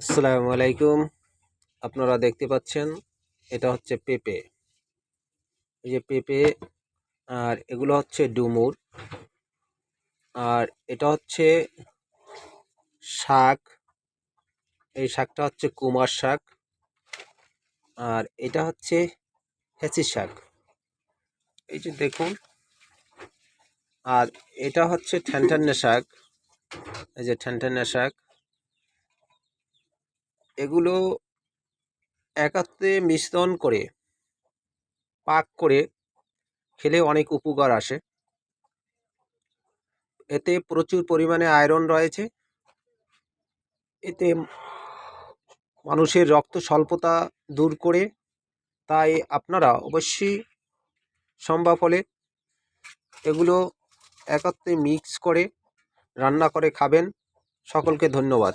আসসালামু আলাইকুম। আপনারা দেখতে পাচ্ছেন, এটা হচ্ছে পেঁপে। এই যে পেঁপে, আর এগুলো হচ্ছে ডুমুর। আর এটা হচ্ছে শাক। এই শাকটা হচ্ছে কুমার শাক। আর এটা হচ্ছে হেঁচি শাক। এই যে দেখুন, আর এটা হচ্ছে ঠ্যানঠান্নে শাক। এই যে ঠ্যানঠান্নে শাক। এগুলো একাত্রে মিশ্রণ করে, পাক করে খেলে অনেক উপকার আসে। এতে প্রচুর পরিমাণে আয়রন রয়েছে। এতে মানুষের রক্ত স্বল্পতা দূর করে, তাই আপনারা অবশ্যই সম্ভব হলে এগুলো একত্রে মিক্স করে রান্না করে খাবেন। সকলকে ধন্যবাদ।